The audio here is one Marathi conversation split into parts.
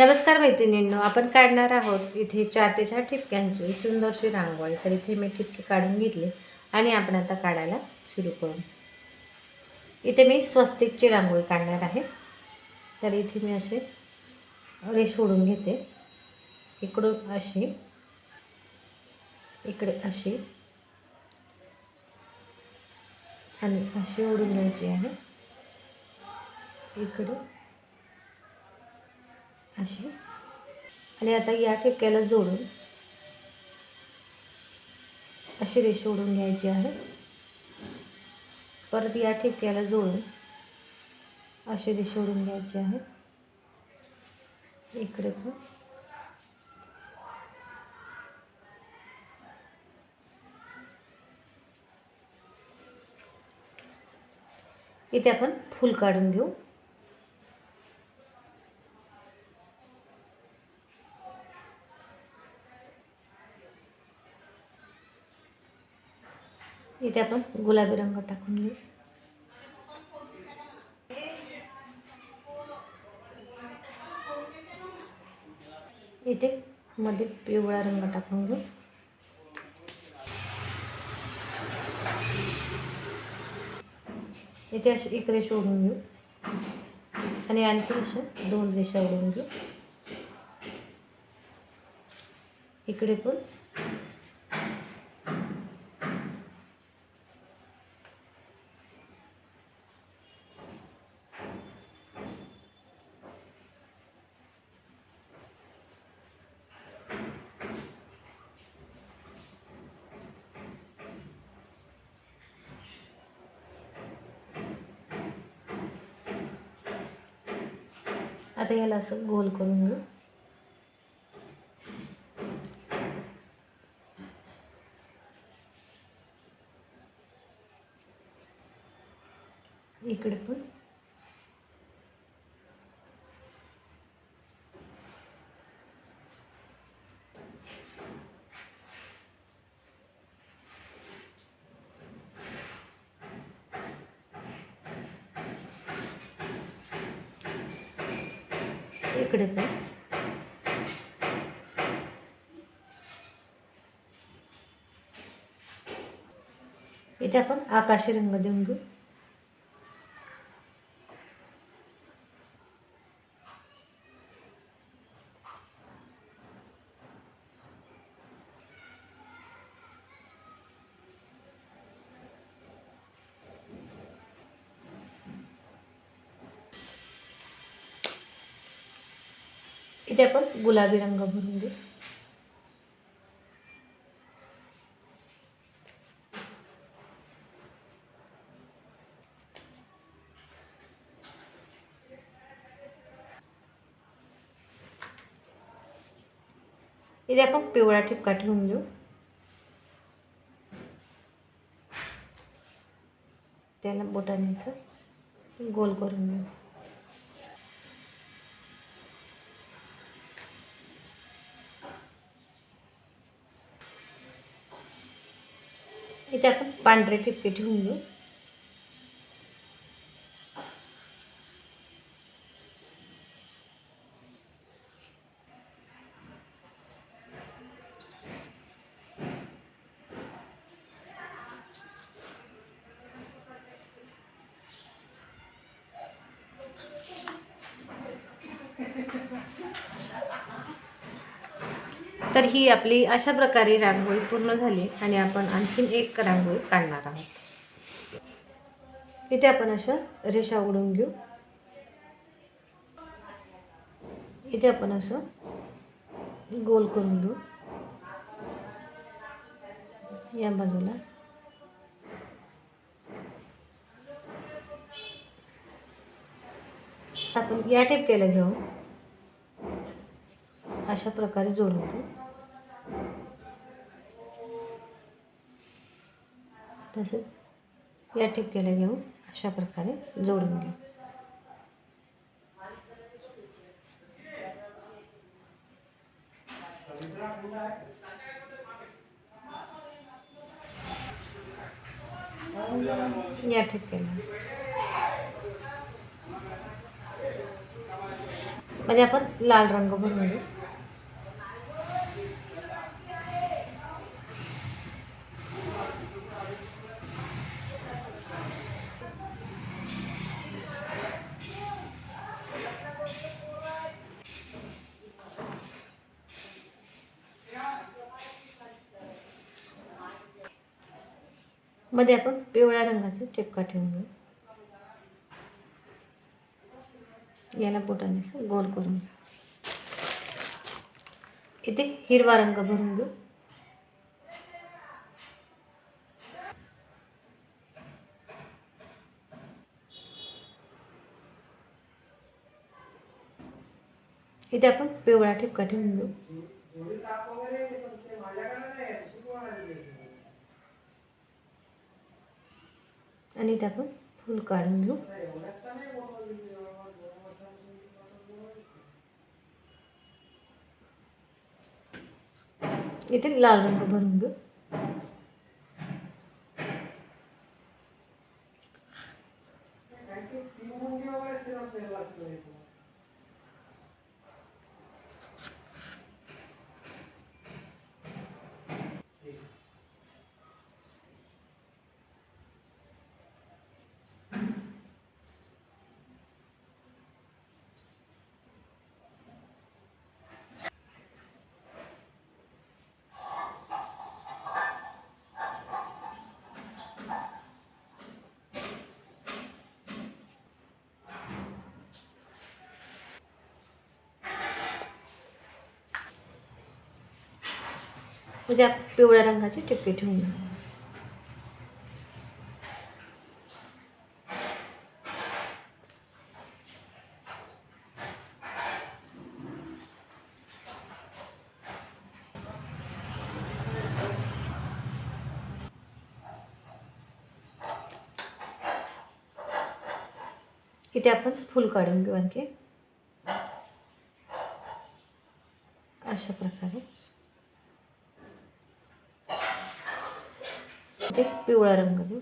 नमस्कार मैत्रिणींनो आपण काढणार आहोत इथे चार ते चार ठिपक्यांची सुंदरशी रांगोळी. तर इथे मी ठिपके काढून घेतले आणि आपण आता काढायला सुरू करू. इथे मी स्वस्तिकची रांगोळी काढणार आहे. तर इथे मी असे रेष ओढून घेते. इकडून अशी इकडे अशी आणि अशी ओढून घ्यायची आहे. इकडे अशी. आणि आता या ठिपक्याला जोडून अशी रेष ओढून घ्यायची आहे. परत या ठिपक्याला जोडून अशी रेष ओढून घ्यायची आहे. इकडे पण. इथे आपण फूल काढून घेऊ. इथे आपण गुलाबी रंग टाकून घेऊ. इथे मध्ये पिवळा रंग टाकून घेऊ. इथे अशी एक रेषा ओढून घेऊ. आणि आणखी अशा दोन रेषा ओढून घेऊ. इकडे पण आता याला असं गोल करून घेऊ. इकडे पण. इकडे आहे इथे आपण आकाशी रंग देऊन घेऊ. इथे आपण गुलाबी रंग भरून घेऊ. इथे आपण पिवळा ठिपका ठेवून घेऊ. त्याला बोटाने गोल करून घेऊ. इथे आपण पांढरे ठिपके ठेवून घेऊ. तर ही आपली अशा प्रकारे रांगोळी पूर्ण झाली आणि आपण आणखीन एक रांगोळी काढणार आहोत. इथे आपण अशा रेषा उडून घेऊ. इथे आपण असं गोल करून घेऊ. या बाजूला. आपण या टेपकेला घेऊ अशा प्रकारे जोडून घेऊ. तसेच या टिपक्याला घेऊन अशा प्रकारे जोडून घेऊ. या ठिपक्याला. मध्ये आपण लाल रंग भरून घेऊ मध्ये आपण पिवळ्या रंगाचा टिपका ठेवून घेऊ. याला बोटाने असं गोल करून घेऊ इथे हिरवा रंग भरून घेऊ. इथे आपण पिवळा ठिपका ठेवून घेऊ. आणि ते आपण फुल काढून घेऊ. इथे लाल रंग भरून घेऊ. म्हणजे पिवळ्या रंगाचे टिपके ठेवून घेऊ इथे आपण फूल काढून घेऊ आणखी. अशा प्रकारे. इथे पिवळा रंग देऊ.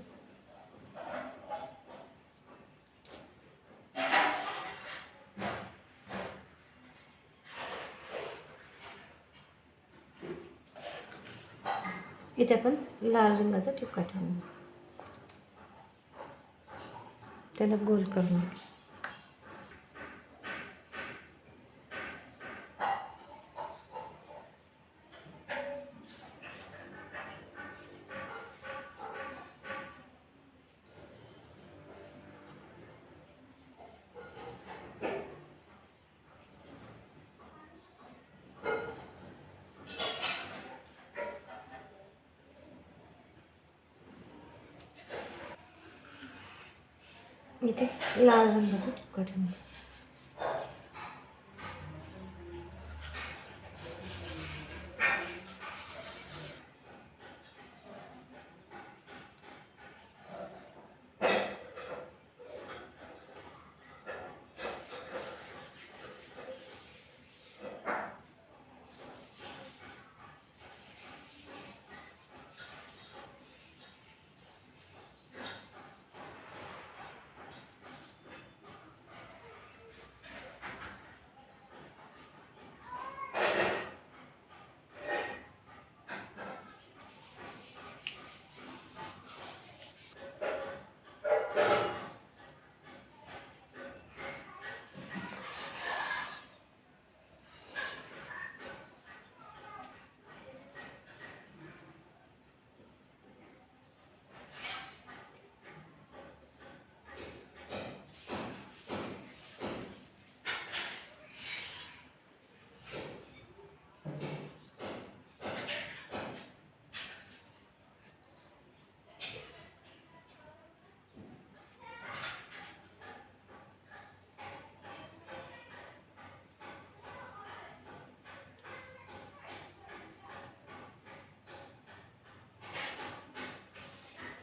इथे आपण लाल रंगाचा टिपका ठेवणार त्याला गोल करून घेऊ. इथे लाल रंगाचा टिपका ठेवून घेऊ.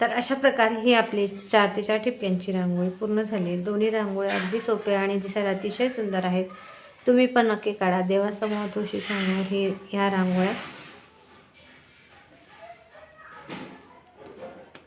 तर अशा प्रकारे ही आपली चार ते चार ठिपक्यांची रांगोळी पूर्ण झाली. दोन्ही रांगोळ्या अगदी सोप्या आणि दिसायला अतिशय सुंदर आहेत. तुम्ही पण नक्की काढा. देवासमोर तुळशी समोर ही ह्या रांगोळ्या